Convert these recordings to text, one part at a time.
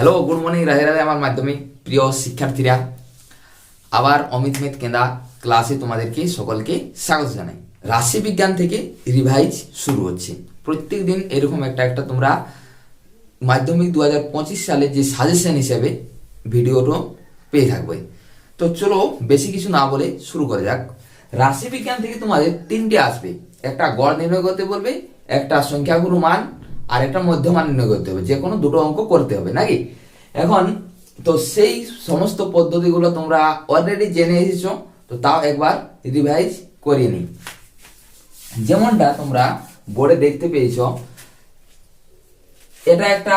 Hello good morning Radhe Radhe আমার মাধ্যমিক প্রিয় শিক্ষার্থীরা। আবার অমিত মিত কেন্দা ক্লাসে তোমাদেরকে সকলকে স্বাগত জানাই। রাশি বিজ্ঞান থেকে রিভাইজ শুরু হচ্ছে। প্রত্যেক দিন এরকম একটা একটা তোমরা মাধ্যমিক দু হাজার পঁচিশ সালে যে সাজেশন হিসেবে ভিডিওটা পেয়ে থাকবে। তো চলো বেশি কিছু না বলে শুরু করা যাক। রাশি বিজ্ঞান থেকে তোমাদের তিনটে আসবে। একটা গড় নির্ণয় করতে বলবে, একটা সংখ্যাগুরু মান আর একটা মধ্যমান নির্ণয় করতে হবে, যে কোনো দুটো অঙ্ক করতে হবে, নাকি? এখন, তো সেই সমস্ত পদ্ধতিগুলো তোমরা অলরেডি জেনে এসেছ, তো তাও একবার রিভাইজ করিয়ে নিই। যেমনটা তোমরা বোর্ডে দেখতে পেয়েছ, এটা একটা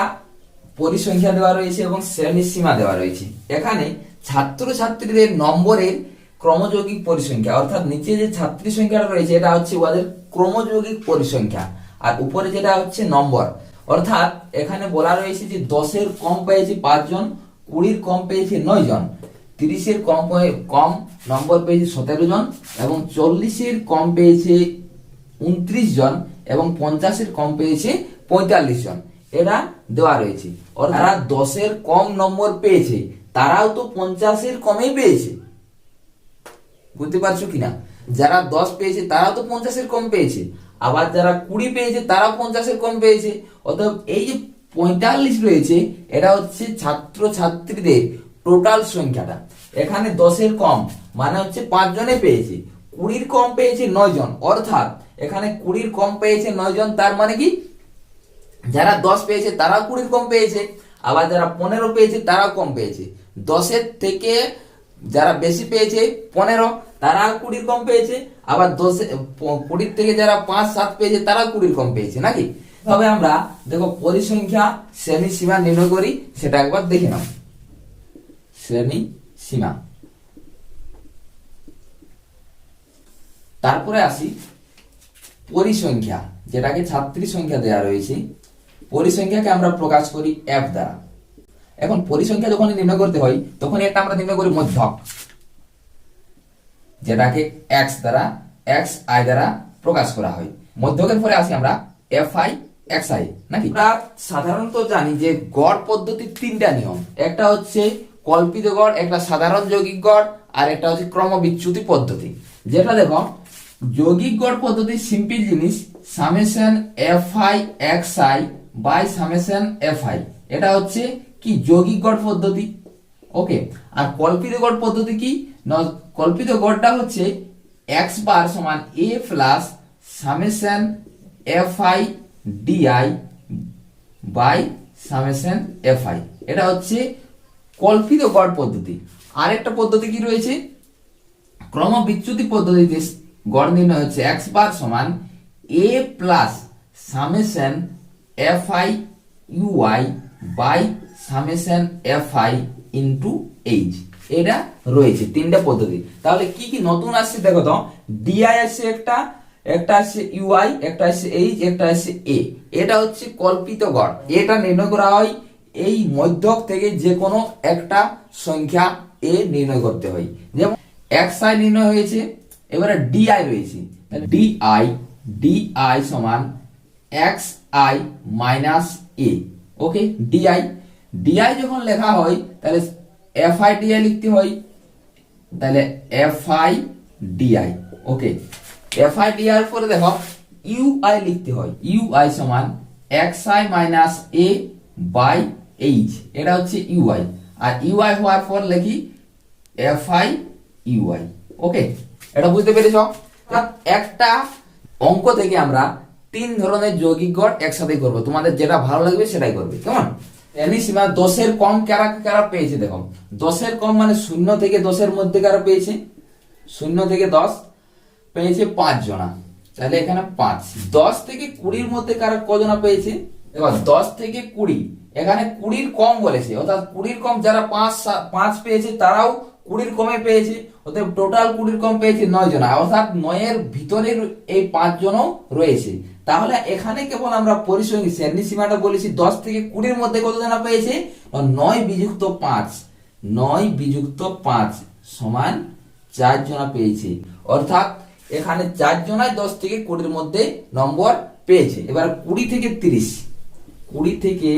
পরিসংখ্যা দেওয়া রয়েছে এবং শ্রেণির সীমা দেওয়া রয়েছে। এখানে ছাত্রছাত্রীদের নম্বরের ক্রমযৌগিক পরিসংখ্যা, অর্থাৎ নিচে যে ছাত্রী সংখ্যাটা রয়েছে, এটা হচ্ছে ওদের ক্রমযৌগিক পরিসংখ্যা। আর উপরে যেটা হচ্ছে নম্বর। অর্থাৎ এখানে বলা রয়েছে যে দশের কম পেয়েছে পাঁচজন কুড়ির কম পেয়েছে নয় জন তিরিশের কম কম নম্বর পেয়েছে সতেরো জন এবং চল্লিশের কম পেয়েছে উনত্রিশ জন এবং পঞ্চাশের কম পেয়েছে পঁয়তাল্লিশ জন এটা দেওয়া রয়েছে। অর্থাৎ দশের কম নম্বর পেয়েছে তারাও তো পঞ্চাশের কমেই পেয়েছে। বুঝতে পারছ কিনা? যারা দশ পেয়েছে তারাও তো পঞ্চাশের কম পেয়েছে। আবার যারা কুড়ি পেয়েছে তারাও পঞ্চাশের কম পেয়েছে। অতএব এই যে পঁয়তাল্লিশ রয়েছে, এটা হচ্ছে ছাত্র ছাত্রীদের টোটাল সংখ্যাটা। এখানে দশের কম মানে হচ্ছে পাঁচ জনে পেয়েছে। কুড়ির কম পেয়েছে নয় জন। অর্থাৎ এখানে কুড়ির কম পেয়েছে নয় জন, তার মানে কি? যারা দশ পেয়েছে, তারাও কুড়ির কম পেয়েছে। আবার যারা পনেরো পেয়েছে, তারাও কম পেয়েছে। দশের থেকে যারা বেশি পেয়েছে, পনেরো তারা কুড়ির কম পেয়েছে, আবার দশে কুড়ির থেকে যারা পাঁচ, সাত পেয়েছে, তারাও কুড়ির কম পেয়েছে, নাকি? তবে আমরা দেখো পরিসংখ্যা শ্রেণি সীমা নির্ণয় করি, সেটা একবার দেখে নাও। শ্রেণি সীমা তারপরে আসি পরিসংখ্যা, যেটাকে ছাত্রী সংখ্যা দেওয়া রয়েছে। পরিসংখ্যাকে আমরা প্রকাশ করি এফ দ্বারা। এখন পরিসংখ্যা যখন নির্ণয় করতে হয় তখন একটা আমরা নির্ণয় করি মধ্যক। যেটাকে এক্স দ্বারা এক্স আই দ্বারা প্রকাশ করা হয়। মধ্যকের পরে আসি আমরা এফ আই এক্স আই নাকি? আমরা সাধারণত জানি যে গড় পদ্ধতির তিনটা নিয়ম। একটা হচ্ছে কল্পিত গড়, একটা সাধারণ যৌগিক গড়, আর একটা হচ্ছে ক্রমবিচ্যুতি পদ্ধতি। যেটা দেখো, যৌগিক গড় পদ্ধতি সিম্পল জিনিস summation F I X I by summation F I এটা হচ্ছে কি? যৌগিক গড় পদ্ধতি? ওকে আর কল্পিত গড় পদ্ধতি কি? কল্পিত গড়টা হচ্ছে এক্স বার সমান A plus summation F I D I by summation F I এটা হচ্ছে কল্পিত গড় পদ্ধতি। আরেকটা পদ্ধতি কি রয়েছে? ক্রম বিচ্যুতি পদ্ধতিতে গড় নির্ণয় হচ্ছে এক্স বার সমান A plus summation F I U I by summation F I into H. এটা রয়েছে তিনটা পদ্ধতি। তাহলে কি কি নতুন আসছে দেখো তো? ডিআই আসছে একটা একটা আসছে ইউআই একটা আসছে এইচ, একটা আসছে এ। এটা হচ্ছে কল্পিত গড়। এটা নির্ণয় করা হয় এই মধ্যক থেকে যে কোনো একটা সংখ্যা এ নির্ণয় করতে হয়। যেমন এক্স আই নির্ণয় হয়েছে, এবারে ডিআই রয়েছে। ডিআই ডিআই সমান X I minus A. Okay? D I D I যখন লেখা হয়, তাহলে এফ আই ডিআই লিখতে হয়। তাহলে F I D I okay F I D I পরে দেখো ইউ আই লিখতে হয়। ইউ আই সমান X I minus A by H এটা হচ্ছে ইউ আই আর ইউ আই হওয়ার পর লিখি F I U I okay এটা বুঝতে পেরেছ? একটা অঙ্ক থেকে আমরা তিন ধরনের যৌগিক গড় একসাথে করব। তোমাদের যেটা ভালো লাগবে সেটাই করবে, কেমন? এনি সীমা দশের কম কারা কারা পেয়েছে দেখো। দশের কম মানে শূন্য থেকে দশের মধ্যে কারা পেয়েছে? শূন্য থেকে দশ পেয়েছে পাঁচ জনা। তাহলে এখানে পাঁচ। দশ থেকে কুড়ির মধ্যে কারা কজনা পেয়েছে? এবার দশ থেকে কুড়ি। এখানে কুড়ির কম বলেছে। অর্থাৎ কুড়ির কম যারা পাঁচ পাঁচ পেয়েছে, তারাও কুড়ির কমে পেয়েছে। অর্থাৎ টোটাল কুড়ির কম পেয়েছে নয় জনা। অর্থাৎ নয়ের ভিতরের এই পাঁচ জনও রয়েছে। তাহলে এখানে কেবল আমরা পরিসংখ্যা শ্রেণি সীমাটা বলেছি দশ থেকে কুড়ির মধ্যে কত জনা পেয়েছে নয় বিযুক্ত পাঁচ। নয় বিযুক্ত পাঁচ সমান চার জনা পেয়েছে। অর্থাৎ এখানে চার জনাই দশ থেকে কুড়ির মধ্যে নম্বর পেয়েছে। এবার কুড়ি থেকে তিরিশ। কুড়ি থেকে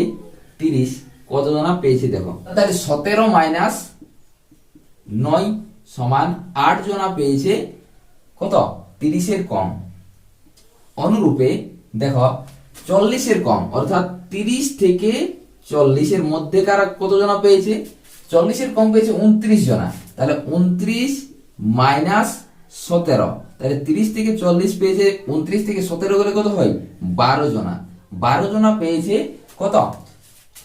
তিরিশ কত জনা পেয়েছে দেখো। তাহলে সতেরো মাইনাস নয় সমান আট জনা পেয়েছে কত? তিরিশের কম। অনুরূপে দেখো, চল্লিশের কম, অর্থাৎ তিরিশ থেকে চল্লিশের মধ্যে কারা কত জনা পেয়েছে? চল্লিশের কম পেয়েছে উনত্রিশ জনা। তাহলে উনত্রিশ মাইনাস সতেরো। তাহলে তিরিশ থেকে চল্লিশ পেয়েছে, উনত্রিশ থেকে সতেরো গেলে কত হয়? বারো জনা। বারো জনা পেয়েছে কত?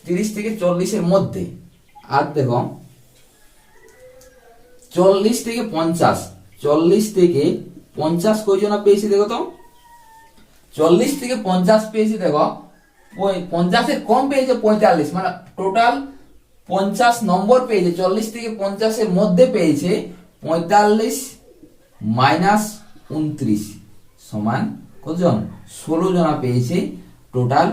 তিরিশ থেকে চল্লিশের মধ্যে। আর দেখো, চল্লিশ থেকে পঞ্চাশ। চল্লিশ থেকে পঞ্চাশ কয়জনা পেয়েছে দেখো তো? চল্লিশ থেকে পঞ্চাশ পেয়েছে, দেখো। পঞ্চাশের কম পেয়েছে পঁয়তাল্লিশ মানে টোটাল পঞ্চাশ নম্বর পেয়েছে, চল্লিশ থেকে পঞ্চাশের মধ্যে পেয়েছে পঁয়তাল্লিশ মাইনাস উনত্রিশ সমান কতজন? ষোলো জনা পেয়েছে টোটাল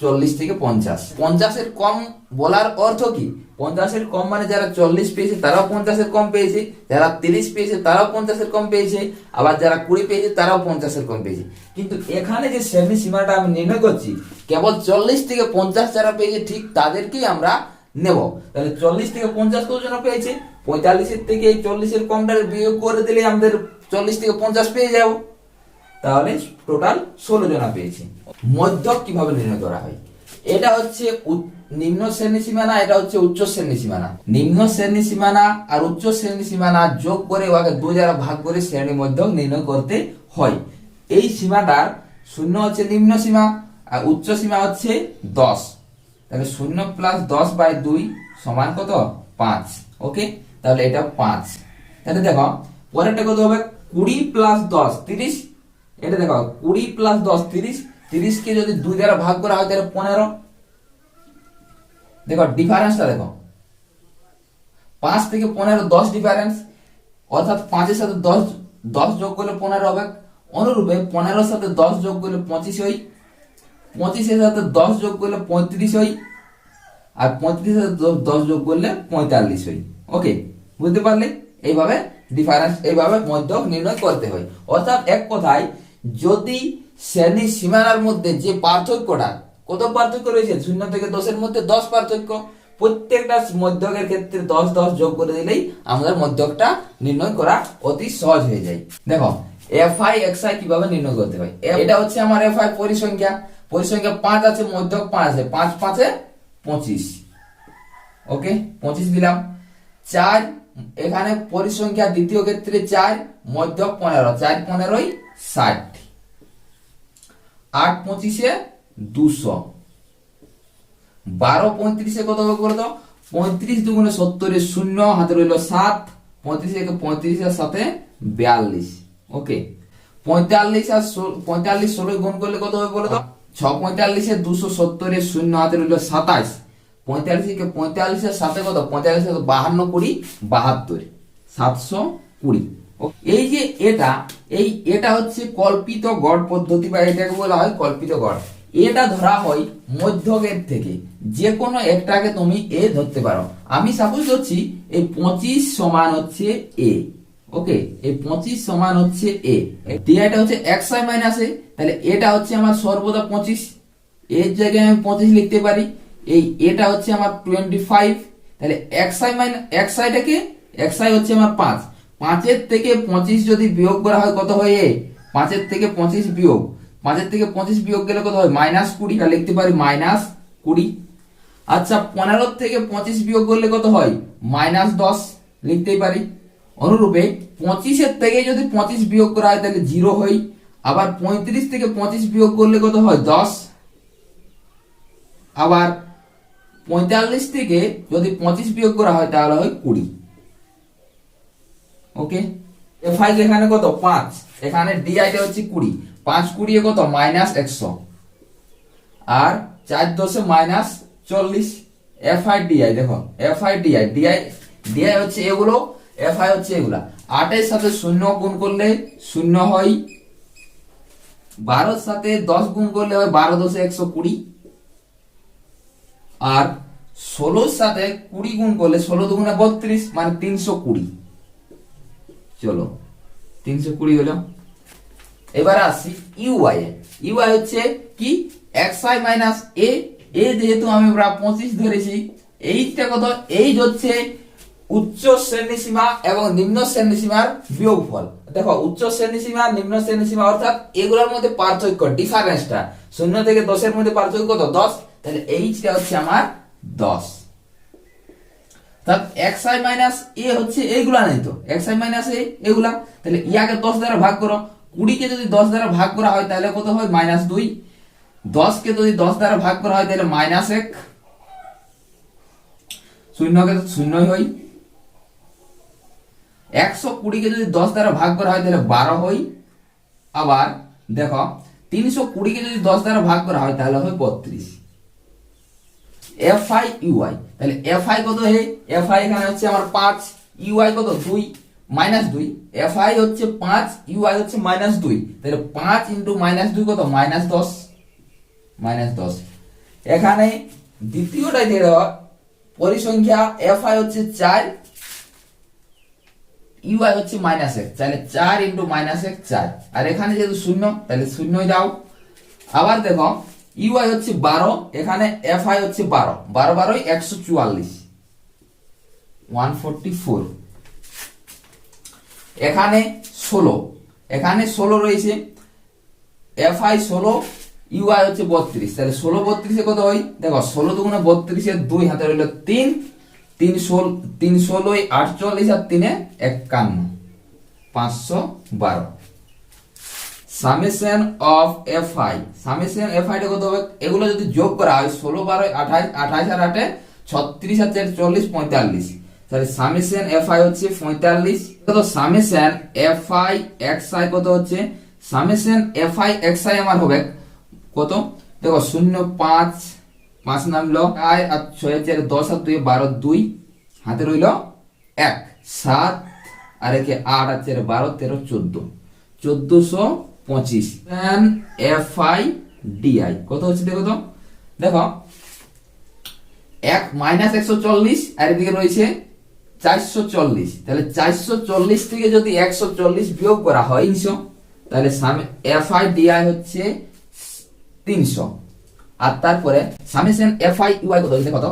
চল্লিশ থেকে পঞ্চাশ। পঞ্চাশের কম বলার অর্থ কি? পঞ্চাশের কম মানে যারা চল্লিশ পেয়েছে, তারাও পঞ্চাশের কম পেয়েছে। যারা তিরিশ পেয়েছে, তারাও পঞ্চাশের কম পেয়েছে। আবার যারা কুড়ি পেয়েছে, তারাও পঞ্চাশের কম পেয়েছে। কিন্তু এখানে যে শ্রেণি সীমাটা আমি নির্ণয় করছি, কেবল চল্লিশ থেকে পঞ্চাশ যারা পেয়েছে, ঠিক তাদেরকেই আমরা নেব। তাহলে চল্লিশ থেকে পঞ্চাশ কত জন পেয়েছে? পঁয়তাল্লিশের থেকে চল্লিশের কমটা বিয়োগ করে দিলে আমাদের চল্লিশ থেকে পঞ্চাশ পেয়ে যাব। তাহলে টোটাল ষোলো জনা পেয়েছে। মধ্যক কীভাবে নির্ণয় করা হয়? এটা হচ্ছে নিম্ন শ্রেণি সীমানা, এটা হচ্ছে উচ্চ শ্রেণি সীমানা। নিম্ন শ্রেণি সীমানা আর উচ্চ শ্রেণি সীমানা যোগ করে ওকে দু দ্বারা ভাগ করে শ্রেণি মধ্যক নির্ণয় করতে হয়। এই সীমাটার শূন্য হচ্ছে নিম্ন সীমা আর উচ্চ সীমা হচ্ছে দশ। তাহলে শূন্য প্লাস দশ বাই দুই সমান কত? পাঁচ। ওকে তাহলে এটা পাঁচ। তাহলে দেখো, পরেরটা কত হবে? কুড়ি প্লাস দশ, তিরিশ। এটা দেখো, কুড়ি প্লাস দশ, তিরিশ। তিরিশকে যদি দুই দ্বারা ভাগ করা হয়, তাহলে পনেরো। দেখো ডিফারেন্সটা দেখো। পাঁচ থেকে পনেরো, দশ ডিফারেন্স অর্থাৎ পাঁচের সাথে দশ দশ যোগ করলে পনেরো হবে। অনুরূপে পনেরোর সাথে দশ যোগ করলে পঁচিশ হয় পঁচিশের সাথে দশ যোগ করলে পঁয়ত্রিশ হয় আর পঁয়ত্রিশের সাথে দশ যোগ করলে পঁয়তাল্লিশ হয় ওকে, বুঝতে পারলে? এইভাবে ডিফারেন্স এইভাবে মধ্যক নির্ণয় করতে হয়। অর্থাৎ এক কথায়, যদি শ্রেণি সীমানার মধ্যে যে পার্থক্যটা কত পার্থক্য রয়েছে? শূন্য থেকে দশের মধ্যে দশ পার্থক্য। প্রত্যেকটা মধ্যকের ক্ষেত্রে দশ দশ যোগ করে দিলেই আমাদের মধ্যকটা নির্ণয় করা অতি সহজ হয়ে যায়। দেখো এফ আই এক্স আই কীভাবে নির্ণয় করতে হয়? এটা হচ্ছে আমার এফ আই পরিসংখ্যা। পরিসংখ্যা পাঁচ আছে, মধ্যক পাঁচ আছে। পাঁচ পাঁচে পঁচিশ। ওকে? পঁচিশ দিলাম। চার, এখানে পরিসংখ্যা দ্বিতীয় ক্ষেত্রে চার, মধ্যক পনেরো। চার পনেরোই ষাট। আট পঁচিশে দুশো। বারো পঁয়ত্রিশে কত হবে বলো তো? পঁয়ত্রিশ দুগুণে সত্তরে শূন্য, হাতে রইল সাত। পঁয়ত্রিশ একে পঁয়ত্রিশের সাথে বিয়াল্লিশ। ওকে। পঁয়তাল্লিশ আর পঁয়তাল্লিশ ষোলো গুণ করলে কত হবে বলো তো? ছ পঁয়তাল্লিশে দুশো সত্তরে শূন্য, হাতে রইল সাতাশ। পঁয়তাল্লিশ থেকে পঁয়তাল্লিশের সাথে কত? পঁয়তাল্লিশ বাহান্ন কুড়ি, বাহাত্তর। সাতশো কুড়ি। এই যে এটা, এই এটা হচ্ছে কল্পিত গড় পদ্ধতি বা এটাকে বলা হয় কল্পিত গড়। এটা ধরা হয় মধ্যকের থেকে। যে কোনো একটাকে তুমি এ ধরতে পারো। আমি সাপোজ ধরছি এই পঁচিশ সমান হচ্ছে এ ওকে এই পঁচিশ সমান হচ্ছে এ ডিআইটা হচ্ছে এক্স আই মাইনাস এ তাহলে এটা হচ্ছে আমার সর্বদা পঁচিশ। এর জায়গায় আমি পঁচিশ লিখতে পারি। এই এটা হচ্ছে আমার টোয়েন্টি ফাইভ তাহলে এক্স আই মাইনাস এক্স আইটাকে এক্স আই হচ্ছে আমার পাঁচ। পাঁচের থেকে পঁচিশ যদি বিয়োগ করা হয়, কত হয় এ পাঁচের থেকে পঁচিশ বিয়োগ। পাঁচের থেকে পঁচিশ বিয়োগ গেলে কত হয়? মাইনাস কুড়ি। তা লিখতে পারি মাইনাস কুড়ি। আচ্ছা পনেরো থেকে পঁচিশ বিয়োগ করলে কত হয়? মাইনাস দশ। লিখতেই পারি। অনুরূপে পঁচিশের থেকে যদি পঁচিশ বিয়োগ করা হয়, তাহলে জিরো হয় আবার পঁয়ত্রিশ থেকে পঁচিশ বিয়োগ করলে কত হয়? দশ। আবার পঁয়তাল্লিশ থেকে যদি পঁচিশ বিয়োগ করা হয়, তাহলে হয় কুড়ি। ওকে? এফ আই এখানে কত? পাঁচ। এখানে ডিআইটা হচ্ছে কুড়ি। পাঁচ কুড়ি কত? মাইনাস একশো। আর চার দশে মাইনাস চল্লিশ। এফ আই ডিআই দেখো। F I D I D I D I হচ্ছে এগুলো এফ আই হচ্ছে এগুলা। আটের সাথে শূন্য গুণ করলে শূন্য হয়। বারোর সাথে দশ গুণ করলে হয় বারো দশে একশো কুড়ি। আর ষোলোর সাথে কুড়ি গুণ করলে ষোলো দুগুণে বত্রিশ মানে তিনশো কুড়ি। চলো, তিনশো কুড়ি হলো। এবার আসি ইউআই ইউআই হচ্ছে কি? X I minus A. A যেহেতু আমি প্রায় পঁচিশ ধরেছি, এইটা কত? এই হচ্ছে উচ্চ শ্রেণি সীমা এবং নিম্ন শ্রেণীসীমার বিয়োগফল। দেখো, উচ্চ শ্রেণীসীমা নিম্ন শ্রেণি সীমা অর্থাৎ এগুলোর মধ্যে পার্থক্য ডিফারেন্সটা শূন্য থেকে দশের মধ্যে পার্থক্য কত? দশ। তাহলে এইচটা হচ্ছে আমার দশ। এক্স আই মাইনাস এ হচ্ছে এইগুলা নেই তো? এক্স আই মাইনাস এ, এগুলা? তাহলে ইয়াকে দশ দ্বারা ভাগ করো। কুড়িকে যদি দশ দ্বারা ভাগ করা হয়, তাহলে কত হয়? মাইনাস দুই। দশকে যদি দশ দ্বারা ভাগ করা হয়, তাহলে মাইনাস এক। শূন্যকে তো শূন্যই হয়। একশো কুড়িকে যদি দশ দ্বারা ভাগ করা হয়, তাহলে বারো হয়। আবার দেখো, তিনশো কুড়িকে যদি দশ দ্বারা ভাগ করা হয়, তাহলে হয় বত্রিশ। এফ আই ইউআই তাহলে এফ আই কত হে এফ আই এখানে হচ্ছে আমার পাঁচ ইউআই কত? দুই। মাইনাস দুই। এফ আই হচ্ছে পাঁচ ইউআই হচ্ছে মাইনাস দুই। তাহলে পাঁচ ইন্টু মাইনাস দুই কত? মাইনাস দশ। মাইনাস দশ। এখানে দ্বিতীয়টাই দিয়ে দেওয়া পরিসংখ্যা এফ আই হচ্ছে চার ইউআই হচ্ছে মাইনাস এক। তাহলে চার ইন্টু মাইনাস এক, চার। আর এখানে যেহেতু শূন্য, তাহলে শূন্যই দাও। আবার দেখো ইউআই হচ্ছে বারো, এখানে এফ আই হচ্ছে বারো। বারো বারোই একশো চুয়াল্লিশ। One forty four. এখানে ষোলো। এখানে ষোলো রয়েছে। এফ আই ষোলো ইউআই হচ্ছে বত্রিশ। তাহলে ষোলো বত্রিশে কত হয়? দেখো, ষোলো দুগুণে বত্রিশে দুই হাতে রইল তিন। তিন ষোল, তিন ষোলোই আটচল্লিশ আর তিনে একান্ন। পাঁচশো বারো। Summation of F I summation F I কত হবে? এগুলো যদি যোগ করা হয়, ষোলো বারো আঠাশ আঠাশ আর আটে ছত্রিশ আর চল্লিশ, পঁয়তাল্লিশ। তাহলে সামেশন এফ আই হচ্ছে পঁয়তাল্লিশ summation F I X I কত হচ্ছে? Summation F I X I আমার হবে কত? দেখো, শূন্য পাঁচ পাঁচ নামলো আয় আর ছয় চার, দশ আর দুই, বারো, দুই, হাতে রইল এক, সাত, আর একে আট আর চার, বারো, তেরো, চোদ্দ, চোদ্দশো পঁচিশ। এফ আই ডিআই, কত হচ্ছে দেখো তো? দেখো, এক মাইনাস একশো চল্লিশ, আর এদিকে রয়েছে চারশো চল্লিশ। তাহলে চারশো চল্লিশ থেকে যদি একশো চল্লিশ বিয়োগ করা হয়, তিনশো, তাহলে এফ আই ডিআই হচ্ছে তিনশো। আর তারপরে সামেশন এফ আই ইউআই কত? হচ্ছে কত?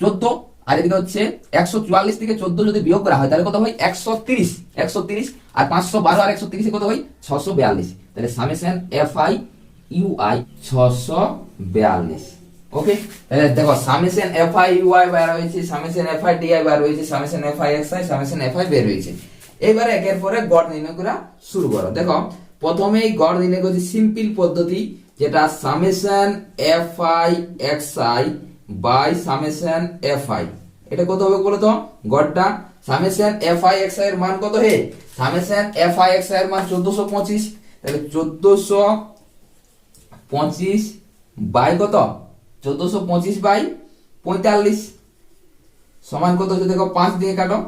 চোদ্দ। আর এদিকে হচ্ছে একশো চুয়াল্লিশ থেকে চোদ্দ যদি বিয়োগ করা হয়, তাহলে কত হয়? একশো তিরিশ। একশো তিরিশ আর পাঁচশো বারো আর একশো তিরিশে কত হয়? ছশো বিয়াল্লিশ। তাহলে সামেশন এফ আই ইউআই ছশো বিয়াল্লিশ। ওকে তাহলে দেখো summation F I U I bar হয়েছে summation F I D I bar হয়েছে summation F I X I summation F I বের হয়েছে। এবারে একের পরে গড় নির্ণয় করা শুরু করো। দেখো, প্রথমেই গড় নির্ণয় করছি সিম্পল পদ্ধতি, যেটা summation F I X I by summation F I এটা কত হবে বলো তো? গড়টা summation F I X I এর মান কত হে? Summation F I X I এর মান চোদ্দশো পঁচিশ। তাহলে চোদ্দশো পঁচিশ বাই কত? চোদ্দশো পঁচিশ বাই পঁয়তাল্লিশ। সমান কত হচ্ছে দেখো, পাঁচ দিয়ে কাটো।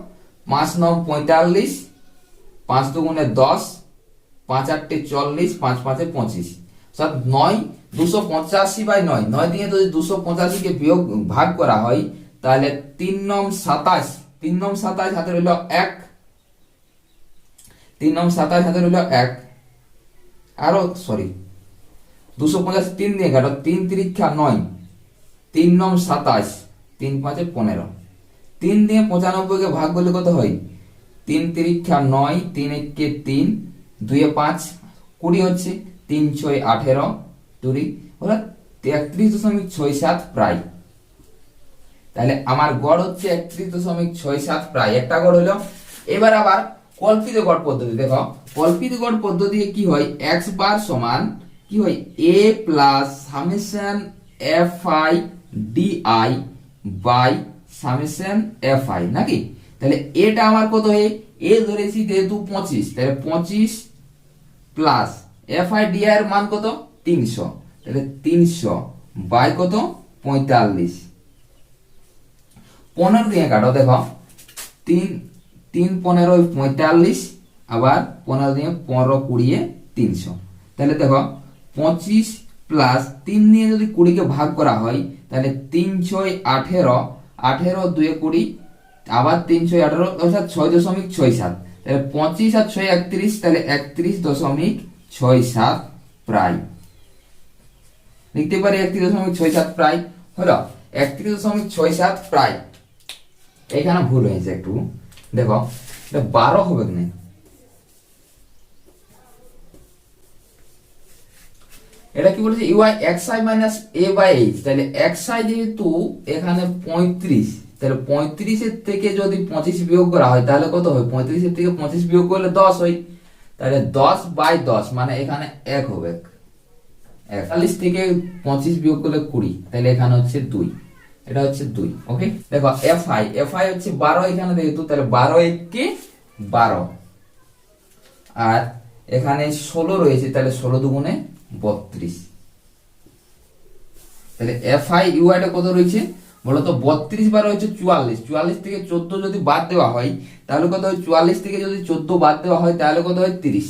পাঁচ নয় পঁয়তাল্লিশ, পাঁচ দুগুণে দশ, পাঁচ আটটি চল্লিশ, পাঁচ পাঁচে পঁচিশ। নয় দুশো পঁচাশি বাই নয়। নয় দিয়ে যদি দুশো পঁচাশিকে বিয়োগ, ভাগ করা হয়, তাহলে তিন নম সাতাশ, তিন নম সাতাশ হাতে রইল এক। তিন নম সাতাশ হাতে রইল এক। আরও সরি দুশো পঁচাশি, তিন দিয়ে কাটো, তিন তিরিক্ষা নয়। তিন নম সাতাশ, তিন পাঁচে পনেরো। তিন দিয়ে পঁচানব্বইকে ভাগ করলে কত হয়? তিন তিরিক্ষা নয়, তিন একে তিন, দুয়ে পাঁচ, কুড়ি হচ্ছে তিন ছয় আঠেরো, দুই, ওরা তেত্রিশ দশমিক ছয় সাত প্রায়। তাহলে আমার গড় হচ্ছে একত্রিশ দশমিক ছয় সাত প্রায়, একটা গড় হলো। এবার আবার কল্পিত গড় পদ্ধতি, দেখো, কল্পিত গড় পদ্ধতি কি হয়? এক্স বার সমান কি হয়? A plus summation F I D I by summation F I নাকি? তাহলে এটা আমার কত হয়? এ ধরেছি যেহেতু পঁচিশ, তাহলে পঁচিশ প্লাস এফ আই ডিআই এর মান কত? তিনশো। তাহলে তিনশো বাই কত? পঁয়তাল্লিশ। পনেরো দিয়ে কাটো, দেখো। তিন তিন পনেরো পঁয়তাল্লিশ, আবার পনেরো দিয়ে পনেরো কুড়িয়ে তিনশো। তাহলে দেখো, পঁচিশ প্লাস তিন দিয়ে যদি কুড়িকে ভাগ করা হয় তাহলে তিন ছয় আঠেরো আঠেরো, দুয়ে কুড়ি, আবার তিন ছয় আঠেরো, অর্থাৎ ছয় দশমিক ছয় সাত। তাহলে পঁচিশ আর ছয় একত্রিশ, তাহলে একত্রিশ দশমিক ছয় সাত প্রায়। লিখতে পারি একত্রিশ দশমিক ছয় সাত প্রায়? হলো, একত্রিশ দশমিক ছয় সাত প্রায়। এখানে ভুল হয়েছে একটু। দেখো বারো হবে কি এটা কি বলেছে? U I X I minus A by H তাহলে এক্স আই যেহেতু এখানে পঁয়ত্রিশ, তাহলে পঁয়ত্রিশের থেকে যদি পঁচিশ বিয়োগ করা হয়, তাহলে কত হয়? পঁয়ত্রিশের থেকে পঁচিশ বিয়োগ করলে দশ হয়। তাহলে দশ বাই দশ মানে এখানে এক হবে। একচল্লিশ থেকে পঁচিশ বিয়োগ করলে কুড়ি, তাহলে এখানে হচ্ছে দুই। এটা হচ্ছে দুই ওকে দেখো এফ আই এফ আই হচ্ছে বারো এখানে যেহেতু, তাহলে বারো একে বারো। আর এখানে ষোলো রয়েছে, তাহলে ষোলো দুগুণে বত্রিশ। তাহলে এফ আই ইউআইটা কত রয়েছে? বলতো বত্রিশ বার হচ্ছে চুয়াল্লিশ। চুয়াল্লিশ থেকে চোদ্দ যদি বাদ দেওয়া হয়, তাহলে কত হয়? চুয়াল্লিশ থেকে যদি চোদ্দ বাদ দেওয়া হয়, তাহলে কত হয়? তিরিশ।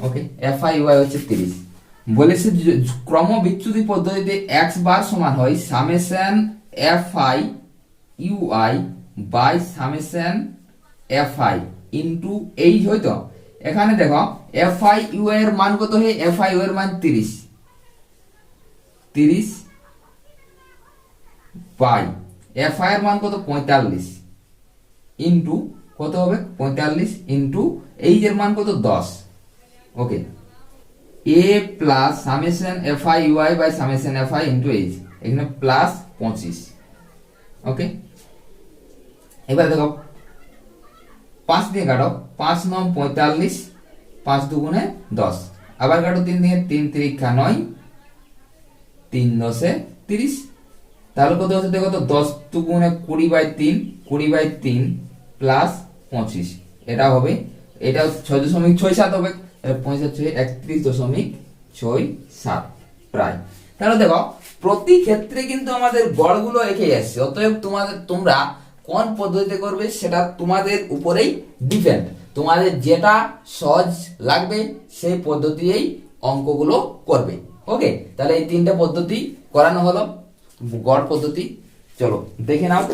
ওকে এফ আই ইউআই হচ্ছে তিরিশ। বলেছে ক্রম বিচ্যুতি পদ্ধতিতে এক্স বার সমান হয় summation F I U I by summation F I into H হয়তো এখানে দেখো এফ আই ইউ এর মান কত হয়? এফ আই ইউ এর মান তিরিশ। তিরিশ বাই। এফ আই এর মান কত? পঁয়তাল্লিশ। ইন্টু কত হবে? পঁয়তাল্লিশ ইন্টু এইচ এর মান কত? দশ। Okay. A plus summation F I UI by summation F I into H এখানে প্লাস পঁচিশ। ওকে। এবার দেখো পাঁচ দিয়ে কাটো, পাঁচ নম পঁয়তাল্লিশ, পাঁচ দুগুণে দশ। আবার কাটো তিন দিয়ে, তিন তিরিক্ষা নয়, তিন দশে তিরিশ। তাহলে কত হচ্ছে দেখো তো, দশ দুগুণে কুড়ি বাই তিন, কুড়ি বাই তিন প্লাস পঁচিশ। এটা হবে, এটা ছয় দশমিক ছয় সাত হবে পঁয়ষট্টি ছয় একত্রিশ দশমিক ছয় সাত প্রায়। তাহলে দেখো, প্রতি ক্ষেত্রে কিন্তু আমাদের গড়গুলো এঁকে যাচ্ছে। অতএব তোমাদের, তোমরা কোন পদ্ধতিতে করবে সেটা তোমাদের উপরেই ডিপেন্ড তোমাদের যেটা সহজ লাগবে সেই পদ্ধতিই অঙ্কগুলো করবে। ওকে তাহলে এই তিনটা পদ্ধতি করানো হলো। গড় পদ্ধতি। চলো, দেখে নাও।